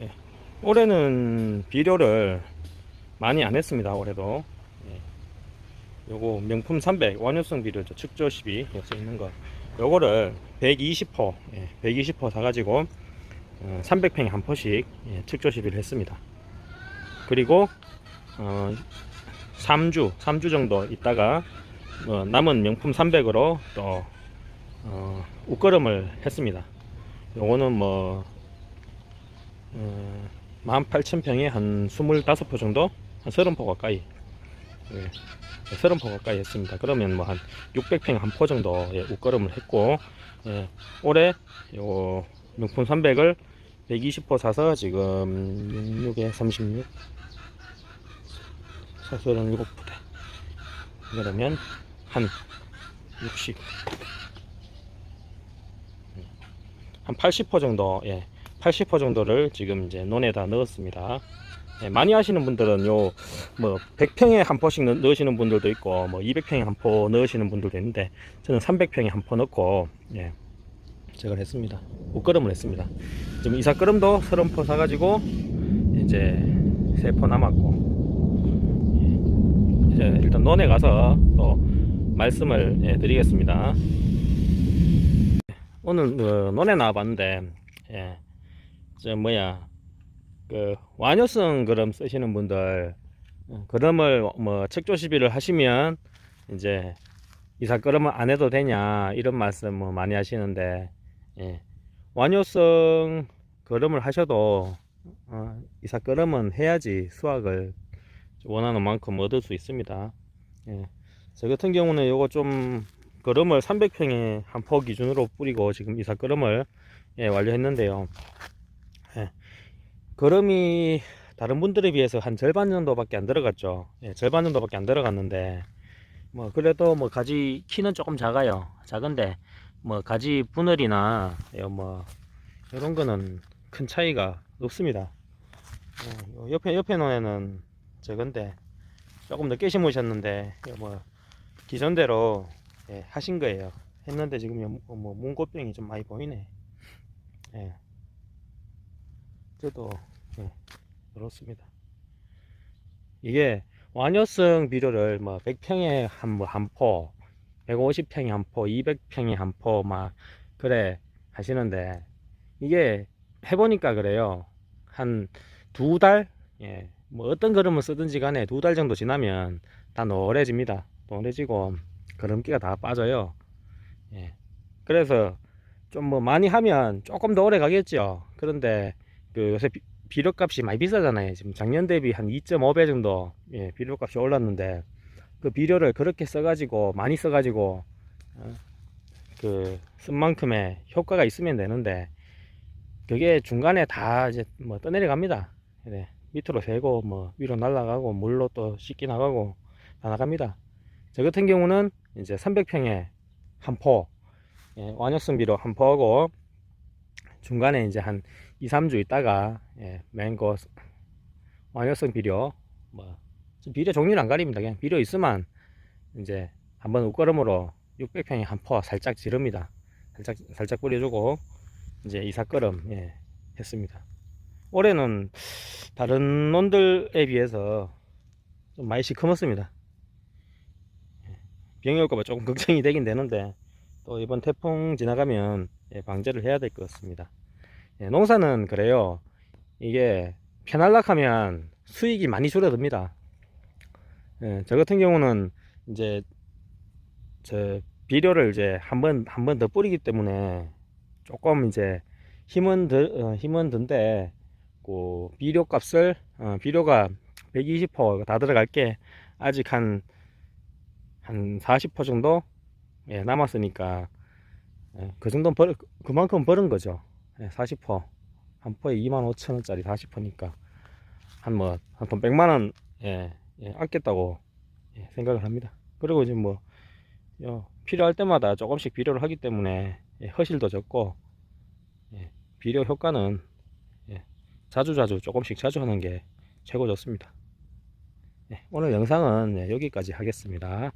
예. 올해는 비료를 많이 안 했습니다. 올해도. 예. 요거 명품 300 완효성 비료죠. 측조 12 여기 써 있는 거. 요거를 120포, 예, 120포 사가지고 어, 300평에 한 포씩 예, 측조 12를 했습니다. 그리고 어, 3주, 3주 정도 있다가 어, 남은 명품 300으로 또 어, 옷걸음을 했습니다. 요거는 뭐 어, 18,000평에 한 25포 정도? 한 30포 가까이 예, 30포 가까이 했습니다. 그러면 뭐 한 600평 한 포 정도 예, 옷걸음을 했고 예, 올해 요 명품 300을 120포 사서 지금 66에 36 37부대 그러면 한 60, 한 80% 정도, 예, 80% 정도를 지금 이제 논에다 넣었습니다. 예, 많이 하시는 분들은 요, 뭐, 100평에 한 포씩 넣, 넣으시는 분들도 있고, 뭐, 200평에 한 포 넣으시는 분들도 있는데, 저는 300평에 한 포 넣고, 예, 저걸 했습니다. 옷걸음을 했습니다. 지금 이삭걸음도 30포 사가지고, 이제, 3포 남았고, 예, 이제 일단 논에 가서 또 말씀을 예, 드리겠습니다. 오늘 그 논에 나와봤는데 예, 저 뭐야 그 완효성 그럼 쓰시는 분들 어, 그럼을 뭐 책조 시비를 하시면 이제 이사 그러면 안 해도 되냐 이런 말씀 뭐 많이 하시는데 예, 완효성 그럼을 하셔도 어, 이사 그러면 해야지 수확을 원하는 만큼 얻을 수 있습니다. 예. 저 같은 경우는 요거 좀 거름을 300평에 한 포 기준으로 뿌리고 지금 이사 거름을 예, 완료했는데요. 예. 거름이 다른 분들에 비해서 한 절반 정도밖에 안 들어갔죠. 예, 절반 정도밖에 안 들어갔는데 뭐 그래도 뭐 가지 키는 조금 작아요. 작은데 뭐 가지 분할이나 예, 뭐 이런 거는 큰 차이가 없습니다. 예, 요 옆에 옆에 논에는 적은데 조금 늦게 심으셨는데 뭐 기존대로 예, 하신 거예요. 했는데 지금 요- 뭐 문고병이 좀 많이 보이네. 예. 그래도 예, 그렇습니다. 이게 완효성 비료를 뭐 100평에 한뭐한 포, 150평에 한 포, 200평에 한포 막 그래 하시는데 이게 해보니까 그래요. 한 두 달, 예, 뭐 어떤 걸음을 쓰든지 간에 두 달 정도 지나면 다 노래집니다. 노래지고 걸음기가 다 빠져요. 예. 그래서 좀 뭐 많이 하면 조금 더 오래 가겠죠. 그런데 그 요새 비, 비료값이 많이 비싸잖아요. 지금 작년 대비 한 2.5배 정도 예, 비료값이 올랐는데 그 비료를 그렇게 써가지고 많이 써가지고 어, 그쓴 만큼의 효과가 있으면 되는데 그게 중간에 다 이제 뭐 떠내려 갑니다. 네. 밑으로 새고 뭐 위로 날아가고 물로 또 씻기 나가고 다 나갑니다. 저 같은 경우는 이제 300평에 한 포, 예, 완효성 비료 한 포하고 중간에 이제 한 2, 3주 있다가 예, 맹고 완효성 비료 뭐 비료 종류는 안 가립니다. 그냥 비료 있으면 이제 한번 옷걸음으로 600평에 한 포 살짝 지릅니다. 살짝 살짝 뿌려주고 이제 이삭걸음 예, 했습니다. 올해는 다른 논들에 비해서 좀 많이 시커멓습니다. 병이 올까봐 조금 걱정이 되긴 되는데 또 이번 태풍 지나가면 예, 방제를 해야 될 것 같습니다. 예, 농사는 그래요. 이게 편할락하면 수익이 많이 줄어듭니다. 예, 저 같은 경우는 이제 저 비료를 이제 한 번 한 번 더 뿌리기 때문에 조금 이제 힘은 드, 어, 힘은 든데 그 비료 값을 어, 비료가 120%다 들어갈 게 아직 한 한 40% 정도 예, 남았으니까 예, 그 정도 벌 그만큼 벌은 거죠. 예, 40%. 한 포에 2만 5천 원짜리 40%니까 한 뭐 한 돈 100만 원 예, 예, 아꼈다고 예, 생각을 합니다. 그리고 이제 뭐 요, 필요할 때마다 조금씩 비료를 하기 때문에 예, 허실도 적고 예, 비료 효과는 예, 자주자주 조금씩 자주 하는 게 최고 좋습니다. 네, 오늘 영상은 예, 여기까지 하겠습니다.